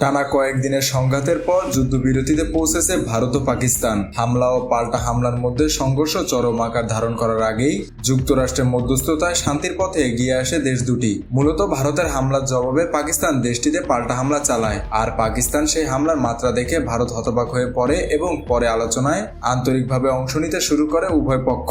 টানা কয়েকদিনের সংঘাতের পর যুদ্ধবিরতিতে পৌঁছেছে ভারত ও পাকিস্তান। হামলা ও পাল্টা হামলার মধ্যে সংঘর্ষ চরম আকার ধারণ করার আগেই যুক্তরাষ্ট্রের মধ্যস্থতায় শান্তির পথে এগিয়ে আসে দেশ দুটি। মূলত ভারতের হামলার জবাবে পাকিস্তান দেশটিতে পাল্টা হামলা চালায়, আর পাকিস্তান সেই হামলার মাত্রা দেখে ভারত হতবাক হয়ে পড়ে এবং পরে আলোচনায় আন্তরিকভাবে অংশ নিতে শুরু করে উভয় পক্ষ।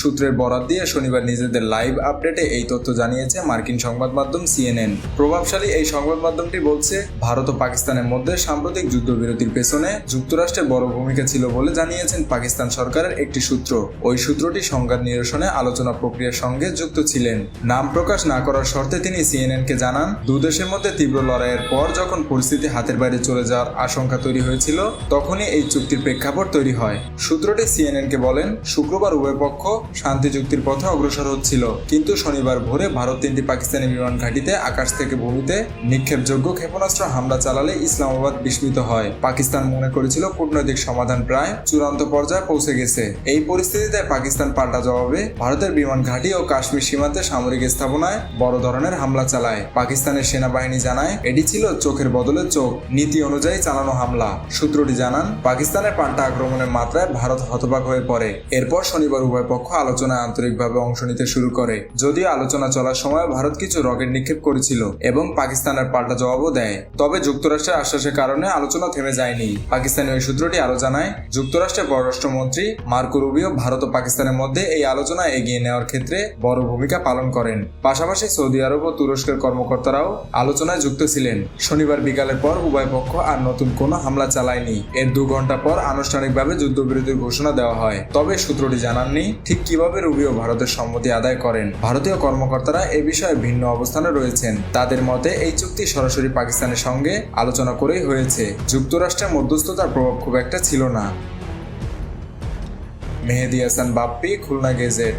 সূত্রের বরাত দিয়ে শনিবার নিজেদের লাইভ আপডেটে এই তথ্য জানিয়েছে মার্কিন সংবাদ মাধ্যম সিএনএন। প্রভাবশালী এই সংবাদ মাধ্যমটি বলছে, ভারত ও পাকিস্তানের মধ্যে সাম্প্রতিক যুদ্ধবিরতির পেছনে যুক্তরাষ্ট্রের বড় ভূমিকা ছিল বলে জানিয়েছেন পাকিস্তান সরকারের একটি সূত্র। ওই সূত্রটি সংঘাত নিরসনে আলোচনা প্রক্রিয়ার সঙ্গে যুক্ত ছিলেন। নাম প্রকাশ না করার শর্তে তিনি সিএনএনকে জানান দুদেশের মধ্যে তীব্র লড়াইয়ের পর যখন পরিস্থিতি হাতের বাইরে চলে যাওয়ার আশঙ্কা তৈরি হয়েছিল, তখনই এই চুক্তির প্রেক্ষাপট তৈরি হয়। সূত্রটি সিএনএনকে বলেন, শুক্রবার উভয় পক্ষ শান্তি চুক্তির পথে অগ্রসর হচ্ছিল। কিন্তু শনিবার ভোরে ভারত তিনটি পাকিস্তানি বিমান ঘাঁটিতে আকাশ থেকে ভূমিতে নিক্ষেপযোগ্য ক্ষেপণাস্ত্র হামলা চালালে ইসলামাবাদ বিস্মিত হয়। পাকিস্তান মনে করেছিল কূটনৈতিক সমাধান প্রায় চূড়ান্ত পর্যায়ে পৌঁছে গেছে। এই পরিস্থিতিতে পাকিস্তান পাল্টা জবাবে ভারতের বিমান ঘাঁটি ও কাশ্মীর সীমান্তে সামরিক স্থাপনায় বড় ধরনের হামলা চালায়। পাকিস্তানের সেনাবাহিনী জানায়, এটি ছিল চোখের বদলে চোখ। নীতি অনুযায়ী চালানো হামলা। সূত্রটি জানান, পাকিস্তানের পাল্টা আক্রমণের মাত্রায় ভারত হতবাক হয়ে পড়ে। এরপর শনিবার উভয় পক্ষ আলোচনায় আন্তরিকভাবে অংশ নিতে শুরু করে। যদিও আলোচনা চলার সময় ভারত কিছু রকেট নিক্ষেপ করেছিল এবং পাকিস্তানের পাল্টা জবাবও দেয়। তবে যুক্তরাষ্ট্রের আশ্বাসের কারণে আলোচনা থেমে যায়নি। পাকিস্তানি ওই সূত্রটি আরও জানায়, যুক্তরাষ্ট্রের পররাষ্ট্রমন্ত্রী মার্কো রুবিও ভারত ও পাকিস্তানের মধ্যে এই আলোচনা এগিয়ে নেওয়ার ক্ষেত্রে বড় ভূমিকা পালন করেন। পাশাপাশি সৌদি আরব ও তুরস্কের কর্মকর্তারাও আলোচনায় যুক্ত ছিলেন। শনিবার বিকালের পর উভয় পক্ষ আর নতুন কোনো হামলা চালায়নি। এর দু ঘণ্টা পর আনুষ্ঠানিকভাবে যুদ্ধবিরতির ঘোষণা দেওয়া হয়। তবে সূত্রটি জানাননি ঠিক কীভাবে রুবিও ভারতের সম্মতি আদায় করেন? ভারতীয় কর্মকর্তারা এ বিষয়ে ভিন্ন অবস্থানে রয়েছেন। তাদের মতে, এই চুক্তি সরাসরি পাকিস্তানের সঙ্গে আলোচনা করেই হয়েছে। যুক্তরাষ্ট্রের মধ্যস্থতার প্রভাব খুব একটা ছিল না। মেহেদি হাসান, বাপ্পি, খুলনা গেজেট।